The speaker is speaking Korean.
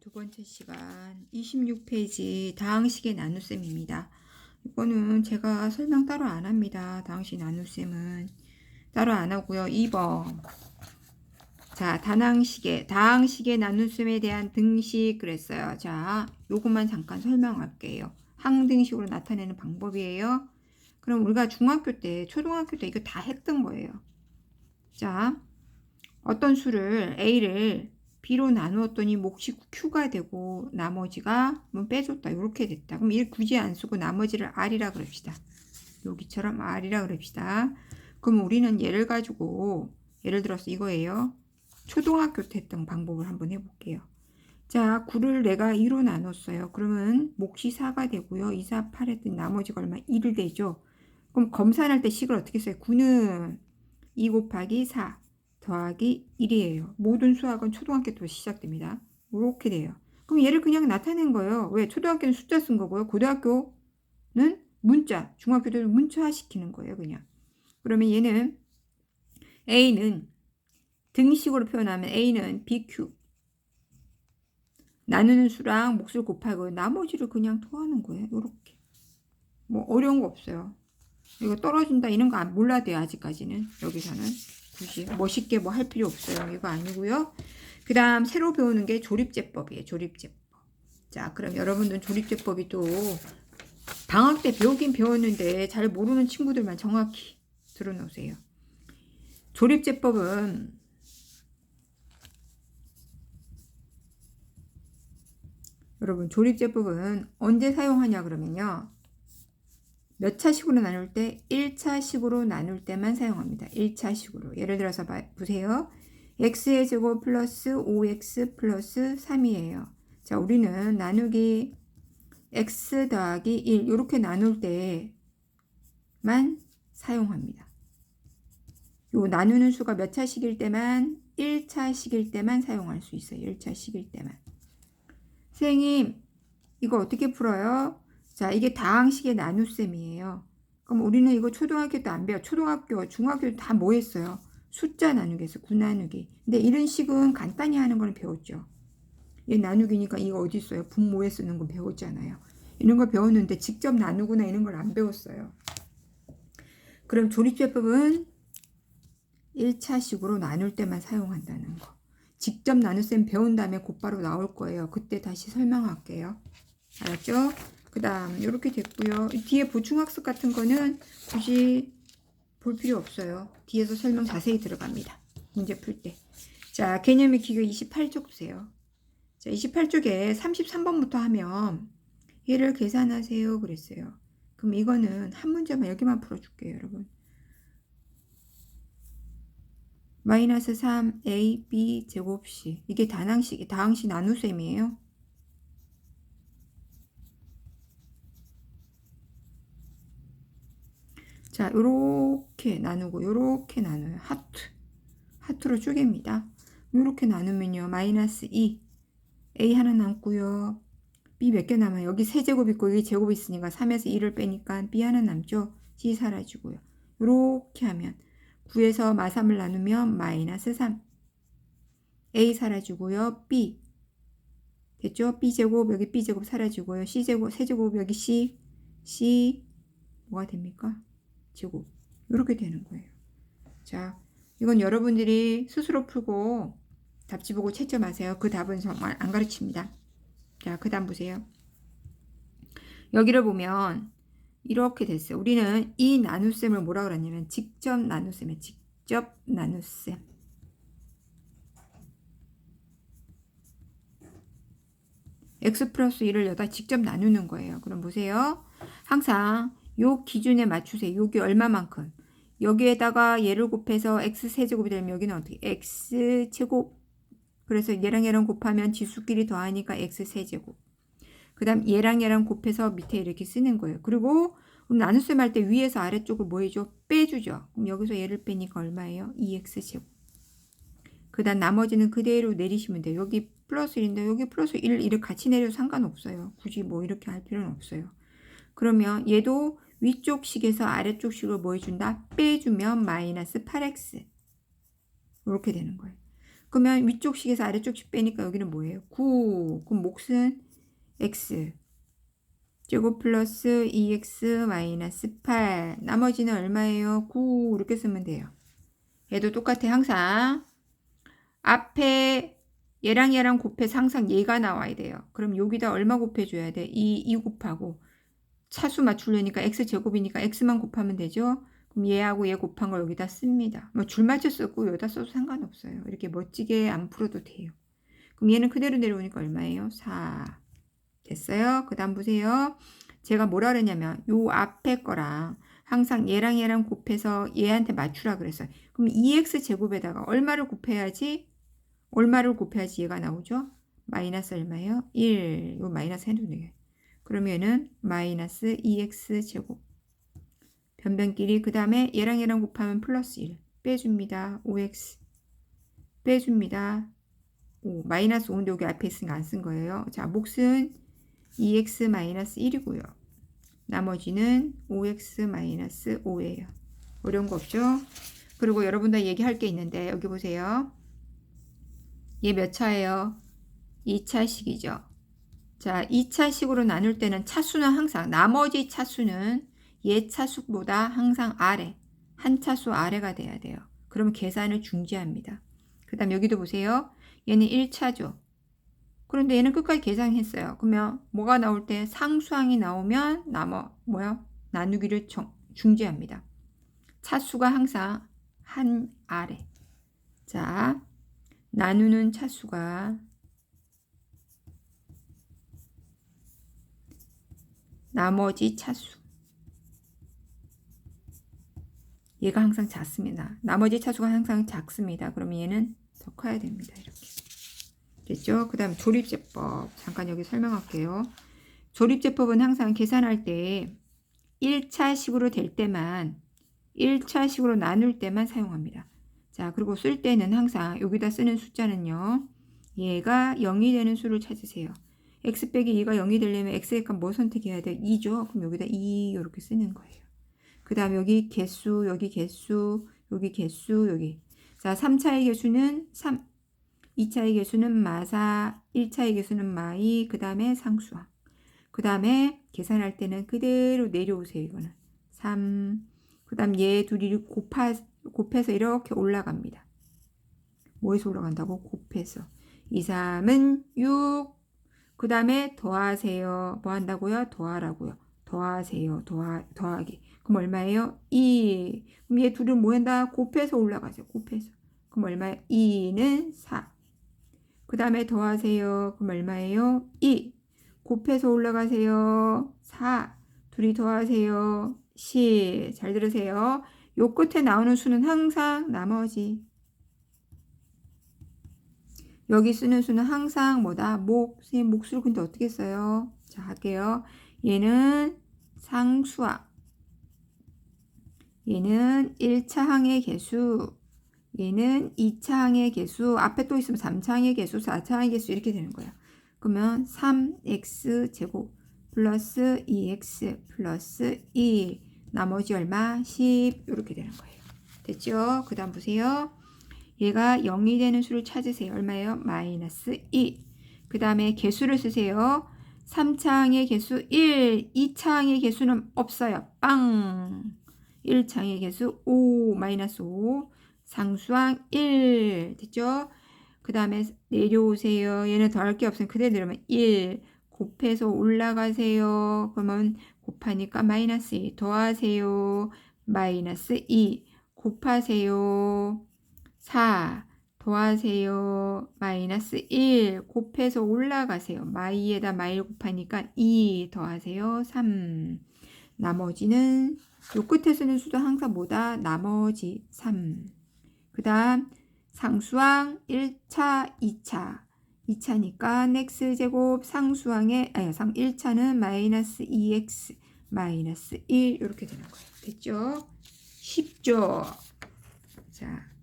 두 번째 시간 26페이지 다항식의 나눗셈입니다. 이거는 제가 설명 따로 안 합니다. 다항식 나눗셈은 따로 안 하고요. 2번 자 다항식의 다항식의 나눗셈에 대한 등식 그랬어요. 자 요것만 잠깐 설명할게요. 항등식으로 나타내는 방법이에요. 그럼 우리가 중학교 때 초등학교 때 이거 다 했던 거예요. 자 어떤 수를 A를 B로 나누었더니 몫이 Q가 되고 나머지가 뭐 빼줬다. 이렇게 됐다. 그럼 이 굳이 안 쓰고 나머지를 R이라 그럽시다. 여기처럼 R이라 그럽시다. 그럼 우리는 얘를 가지고 예를 들어서 이거예요. 초등학교 때 했던 방법을 한번 해볼게요. 자 9를 내가 2로 나눴어요. 그러면 몫이 4가 되고요. 2, 4, 8 했더니 나머지가 얼마? 1을 되죠. 그럼 검산할 때 식을 어떻게 써요? 9는 2 곱하기 4 더하기 1이에요. 모든 수학은 초등학교 때 시작됩니다. 이렇게 돼요. 그럼 얘를 그냥 나타낸 거예요. 왜? 초등학교는 숫자 쓴 거고요. 고등학교는 문자, 중학교 때는 문자 시키는 거예요. 그냥. 그러면 얘는 A는 등식으로 표현하면 A는 BQ 나누는 수랑 몫을 곱하고 나머지를 그냥 더하는 거예요. 이렇게. 뭐 어려운 거 없어요. 이거 떨어진다 이런 거 몰라도 돼요. 아직까지는 여기서는. 굳이 멋있게 뭐 할 필요 없어요. 이거 아니고요. 그 다음 새로 배우는 게 조립제법이에요. 조립제법. 자, 그럼 여러분들 조립제법이 또 방학 때 배우긴 배웠는데 잘 모르는 친구들만 정확히 들어놓으세요. 조립제법은 여러분 조립제법은 언제 사용하냐 그러면요. 몇 차식으로 나눌 때 1차식으로 나눌 때만 사용합니다. 1차식으로. 예를 들어서 봐, 보세요. x의 제곱 플러스 5x 플러스 3이에요. 자, 우리는 나누기 x 더하기 1 이렇게 나눌 때만 사용합니다. 요 나누는 수가 몇 차식일 때만 1차식일 때만 사용할 수 있어요. 1차식일 때만. 선생님, 이거 어떻게 풀어요? 자, 이게 다항식의 나눗셈이에요. 그럼 우리는 이거 초등학교 때 안 배워. 초등학교, 중학교 다 뭐 했어요? 숫자 나누기 해서 9 나누기. 근데 이런 식은 간단히 하는 거는 배웠죠. 얘 나누기니까 이거 어디 있어요? 분모에 쓰는 거 배웠잖아요. 이런 거 배웠는데 직접 나누거나 이런 걸 안 배웠어요. 그럼 조립제법은 1차식으로 나눌 때만 사용한다는 거. 직접 나눗셈 배운 다음에 곧바로 나올 거예요. 그때 다시 설명할게요. 알았죠? 그 다음 이렇게 됐고요. 뒤에 보충학습 같은 거는 굳이 볼 필요 없어요. 뒤에서 설명 자세히 들어갑니다. 문제 풀 때. 자, 개념의 기교 28쪽 보세요. 자, 28쪽에 33번부터 하면 얘를 계산하세요 그랬어요. 그럼 이거는 한 문제만 여기만 풀어줄게요, 여러분. 마이너스 3a b 제곱 c 이게 다항식 다항식 나눗셈이에요. 자, 요렇게 나누고 요렇게 나눠요. 하트. 하트로 쪼갭니다. 요렇게 나누면요. 마이너스 2. A 하나 남고요. B 몇 개 남아요? 여기 세제곱 있고 여기 제곱 있으니까 3에서 2를 빼니까 B 하나 남죠? C 사라지고요. 요렇게 하면 9에서 마3을 나누면 마이너스 3. A 사라지고요. B. 됐죠? B제곱 여기 B제곱 사라지고요. C제곱 세제곱 여기 C. C 뭐가 됩니까? 제곱 이렇게 되는 거예요. 자, 이건 여러분들이 스스로 풀고 답지 보고 채점 하세요. 그 답은 정말 안 가르칩니다. 자, 그 다음 보세요. 여기를 보면 이렇게 됐어요. 우리는 이 나눗셈을 뭐라 그러냐면 직접 나눗셈에 직접 나눗셈. x 플러스 1을 여기다 직접 나누는 거예요. 그럼 보세요. 항상 요 기준에 맞추세요. 여기 얼마만큼. 여기에다가 얘를 곱해서 x 세제곱이 되면 여기는 어떻게 x 제곱 그래서 얘랑 얘랑 곱하면 지수끼리 더하니까 x 세제곱 그 다음 얘랑 얘랑 곱해서 밑에 이렇게 쓰는 거예요. 그리고 나눗셈 할 때 위에서 아래쪽을 뭐 해줘? 빼주죠. 그럼 여기서 얘를 빼니까 얼마예요? 2x 제곱 그 다음 나머지는 그대로 내리시면 돼요. 여기 플러스 1인데 여기 플러스 1 이렇게 같이 내려도 상관없어요. 굳이 뭐 이렇게 할 필요는 없어요. 그러면 얘도 위쪽 식에서 아래쪽 식을 뭐 해준다? 빼주면 마이너스 8x 이렇게 되는 거예요. 그러면 위쪽 식에서 아래쪽 식 빼니까 여기는 뭐예요? 9. 그럼 몫은 x. 제곱 플러스 2x 마이너스 8. 나머지는 얼마예요? 9. 이렇게 쓰면 돼요. 얘도 똑같아. 항상 앞에 얘랑 얘랑 곱해서 항상 얘가 나와야 돼요. 그럼 여기다 얼마 곱해줘야 돼? 2, 2 곱하고 차수 맞추려니까 x제곱이니까 x만 곱하면 되죠. 그럼 얘하고 얘 곱한 걸 여기다 씁니다. 뭐 줄 맞춰 쓰고 여기다 써도 상관없어요. 이렇게 멋지게 안 풀어도 돼요. 그럼 얘는 그대로 내려오니까 얼마예요? 4. 됐어요? 그 다음 보세요. 제가 뭐라 그랬냐면 요 앞에 거랑 항상 얘랑 얘랑 곱해서 얘한테 맞추라 그랬어요. 그럼 2x 제곱에다가 얼마를 곱해야지 얼마를 곱해야지 얘가 나오죠? 마이너스 얼마예요? 1. 요 마이너스 해도 돼요. 그러면은 마이너스 2x 제곱 변변끼리 그 다음에 얘랑 얘랑 곱하면 플러스 1 빼줍니다. 5x 빼줍니다. 5 마이너스 5인데 여기 앞에 있으니까 안 쓴 거예요. 자 몫은 2x 마이너스 1이고요. 나머지는 5x 마이너스 5예요. 어려운 거 없죠? 그리고 여러분들 얘기할 게 있는데 여기 보세요. 얘 몇 차예요? 2차식이죠. 자, 2차식으로 나눌 때는 차수는 항상 나머지 차수는 얘 차수보다 항상 아래 한 차수 아래가 돼야 돼요. 그러면 계산을 중지합니다. 그 다음 여기도 보세요. 얘는 1차죠. 그런데 얘는 끝까지 계산했어요. 그러면 뭐가 나올 때 상수항이 나오면 나머 뭐야? 나누기를 정, 중지합니다. 차수가 항상 한 아래. 자, 나누는 차수가 나머지 차수. 얘가 항상 작습니다. 나머지 차수가 항상 작습니다. 그러면 얘는 더 커야 됩니다. 이렇게. 됐죠? 그 다음 조립제법. 잠깐 여기 설명할게요. 조립제법은 항상 계산할 때 1차식으로 될 때만 1차식으로 나눌 때만 사용합니다. 자, 그리고 쓸 때는 항상 여기다 쓰는 숫자는요. 얘가 0이 되는 수를 찾으세요. X 빼기 2가 0이 되려면 x의 값뭐 선택해야 돼? 2죠. 그럼 여기다 2 이렇게 쓰는 거예요. 그 다음 여기 개수, 여기 개수, 여기 개수, 여기. 자, 3차의 개수는 3. 2차의 개수는 마사, 1차의 개수는 마이, 그 다음에 상수항. 그 다음에 계산할 때는 그대로 내려오세요. 이거는 3. 그 다음 얘 둘이 곱하, 곱해서 이렇게 올라갑니다. 뭐에서 올라간다고? 곱해서. 2, 3은 6. 그 다음에 더하세요. 뭐 한다고요? 더하라고요. 더하세요. 더하, 더하기. 그럼 얼마예요? 2. 그럼 얘 둘은 뭐 한다? 곱해서 올라가죠. 곱해서. 그럼 얼마예요? 2는 4. 그 다음에 더하세요. 그럼 얼마예요? 2. 곱해서 올라가세요. 4. 둘이 더하세요. 10. 잘 들으세요. 요 끝에 나오는 수는 항상 나머지. 여기 쓰는 수는 항상 뭐다? 목. 선생님 목수를 근데 어떻게 써요? 자, 할게요. 얘는 상수항. 얘는 1차 항의 개수. 얘는 2차 항의 개수. 앞에 또 있으면 3차 항의 개수, 4차 항의 개수 이렇게 되는 거야. 그러면 3x 제곱 플러스 2x 플러스 2 나머지 얼마? 10 이렇게 되는 거예요. 됐죠? 그 다음 보세요. 얘가 0이 되는 수를 찾으세요. 얼마예요? 마이너스 2. 그 다음에 개수를 쓰세요. 3차항의 개수 1, 2차항의 개수는 없어요. 빵! 1차항의 개수 5, 마이너스 5. 상수항 1. 됐죠? 그 다음에 내려오세요. 얘는 더할 게 없으면 그대로 내려면 1. 곱해서 올라가세요. 그러면 곱하니까 마이너스 2. 더하세요. 마이너스 2. 곱하세요. 4. 더하세요. 마이너스 1. 곱해서 올라가세요. 마이에다 마일 곱하니까 2. 더하세요. 3. 나머지는 요 끝에 쓰는 수도 항상 뭐다? 나머지 3. 그 다음 상수항 1차, 2차. 2차니까 x제곱 상수항의 아니 상 1차는 마이너스 2x 마이너스 1 이렇게 되는 거예요. 됐죠? 쉽죠? 자,